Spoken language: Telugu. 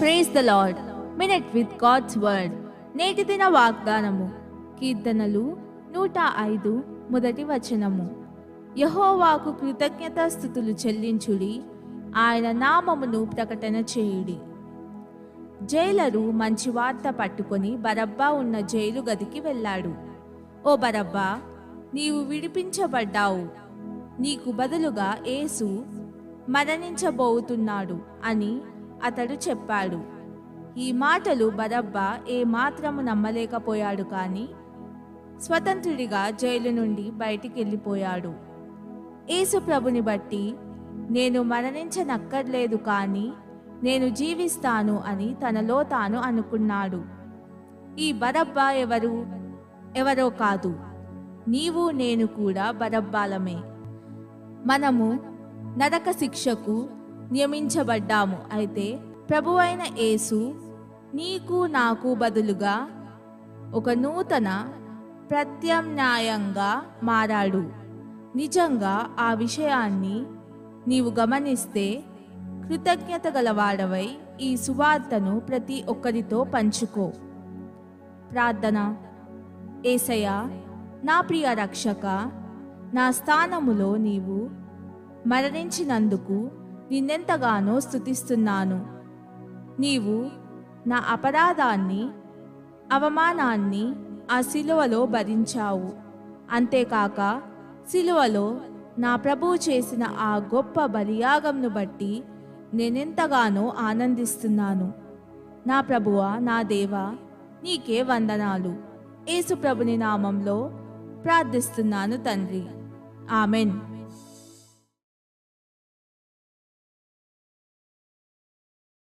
Praise the Lord minute with God's word నేటి దిన వాగ్దానము. కీర్తనలు నూట ఐదు మొదటి వచనము. యహోవాకు కృతజ్ఞతా స్థుతులు చెల్లించుడి. ఆయన నామమును ప్రకటన చేయుడి. జైలరు మంచి వార్త పట్టుకొని బరబ్బా ఉన్న జైలు గదికి వెళ్ళాడు. ఓ బరబ్బా నీవు విడిపించబడ్డావు. నీకు బదులుగా యేసు మరణించబోతున్నాడు అని అతడు చెప్పాడు ఈ మాటలు బరబ్బా ఏ మాత్రము నమ్మలేకపోయాడు కానీ స్వతంత్రుడిగా జైలు నుండి బయటికి వెళ్ళిపోయాడు యేసు ప్రభుని బట్టి నేను మరణించనక్కర్లేదు కానీ నేను జీవిస్తాను అని తనలో తాను అనుకున్నాడు. ఈ బరబ్బా ఎవరు? ఎవరో కాదు. నీవు నేను కూడా బరబ్బాలమే మనము నరక శిక్షకు నియమించబడ్డాము. అయితే ప్రభువైన యేసు నీకు నాకు బదులుగా ఒక నూతన ప్రత్యామ్నాయంగా మారాడు. నిజంగా ఆ విషయాన్ని నీవు గమనిస్తే కృతజ్ఞత గలవాడవై ఈ సువార్తను ప్రతి ఒక్కరితో పంచుకో. ప్రార్థన. ఏసయ్య నా ప్రియ రక్షక నా స్థానములో నీవు మరణించినందుకు నిన్నెంతగానో స్తుతిస్తున్నాను. నీవు నా అపరాధాన్ని అవమానాన్ని ఆ శిలువలో భరించావు. అంతేకాక శిలువలో నా ప్రభువు చేసిన ఆ గొప్ప బలియాగంను బట్టి నేనెంతగానో ఆనందిస్తున్నాను. నా ప్రభువ నా దేవా నీకే వందనాలు. యేసుప్రభుని నామంలో ప్రార్థిస్తున్నాను తండ్రి. ఆమెన్.